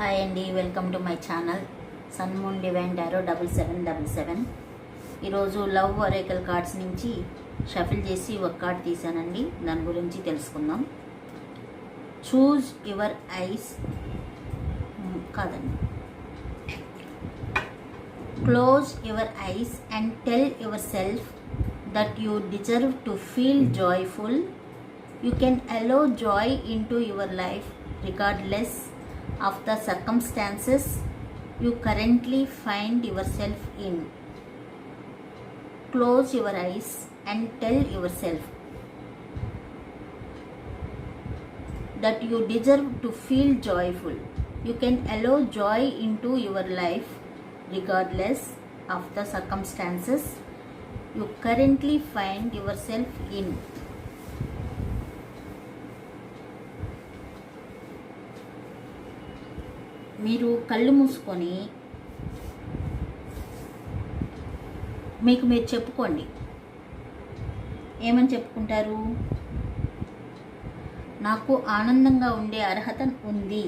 Hi అండి welcome to my channel. Sun moon divine tarot double seven double seven. ఈరోజు love oracle cards నుంచి shuffle చేసి ఒక card తీసానండి దాని గురించి తెలుసుకుందాం. చూజ్ యువర్ ఐస్ కాదండి. Close your eyes and tell yourself that you deserve to feel joyful you can allow joy into your life regardless of the circumstances you currently find yourself in. Close your eyes and tell yourself that you deserve to feel joyful. You can allow joy into your life regardless of the circumstances you currently find yourself in. మీరు కళ్ళు మూసుకొని మీకు మీరు చెప్పుకోండి. ఏమని చెప్పుకుంటారు? నాకు ఆనందంగా ఉండే అర్హత ఉంది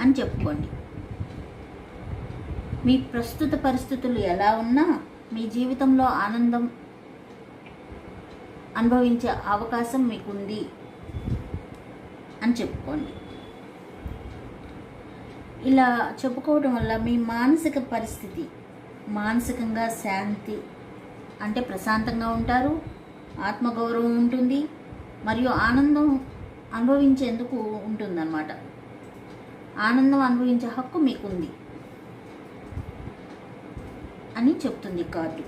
అని చెప్పుకోండి. మీ ప్రస్తుత పరిస్థితులు ఎలా ఉన్నా మీ జీవితంలో ఆనందం అనుభవించే అవకాశం మీకుంది అని చెప్పుకోండి. ఇలా చెప్పుకోవడం వల్ల మీ మానసిక పరిస్థితి మానసికంగా శాంతి అంటే ప్రశాంతంగా ఉంటారు ఆత్మగౌరవం ఉంటుంది మరియు ఆనందం అనుభవించేందుకు ఉంటుందన్నమాట. ఆనందం అనుభవించే హక్కు మీకుంది అని చెప్తుంది కార్డు.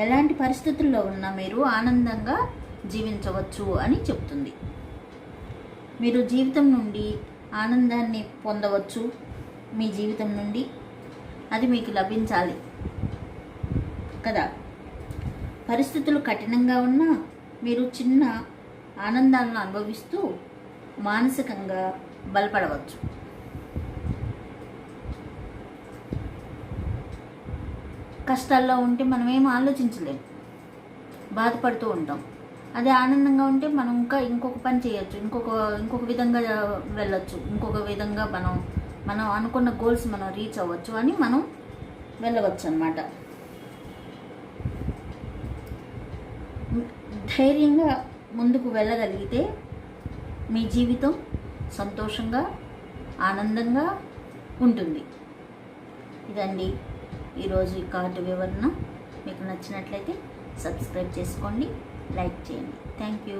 ఎలాంటి పరిస్థితుల్లో ఉన్నా మీరు ఆనందంగా జీవించవచ్చు అని చెప్తుంది. మీరు జీవితం నుండి ఆనందాన్ని పొందవచ్చు. మీ జీవితం నుండి అది మీకు లభించాలి. కదా? పరిస్థితులు కఠినంగా ఉన్నా మీరు చిన్న ఆనందాలను అనుభవిస్తూ మానసికంగా బలపడవచ్చు. కష్టాల్లో ఉంటే మనం ఏం ఆలోచించలేం. బాధపడుతూ ఉంటాం. అదే ఆనందంగా ఉంటే మనం ఇంకా ఇంకొక పని చేయొచ్చు. ఇంకొక ఇంకొక విధంగా వెళ్ళొచ్చు. ఇంకొక విధంగా మనం మనం అనుకున్న గోల్స్ మనం రీచ్ అవ్వచ్చు అని మనం వెళ్ళవచ్చు అనమాట ధైర్యంగా ముందుకు వెళ్ళగలిగితే మీ జీవితం సంతోషంగా ఆనందంగా ఉంటుంది. ఇదండి ఈరోజు ఈ కార్డు వివరణ. మీకు నచ్చినట్లయితే సబ్స్క్రైబ్ చేసుకోండి లైక్ చేయండి. Thank you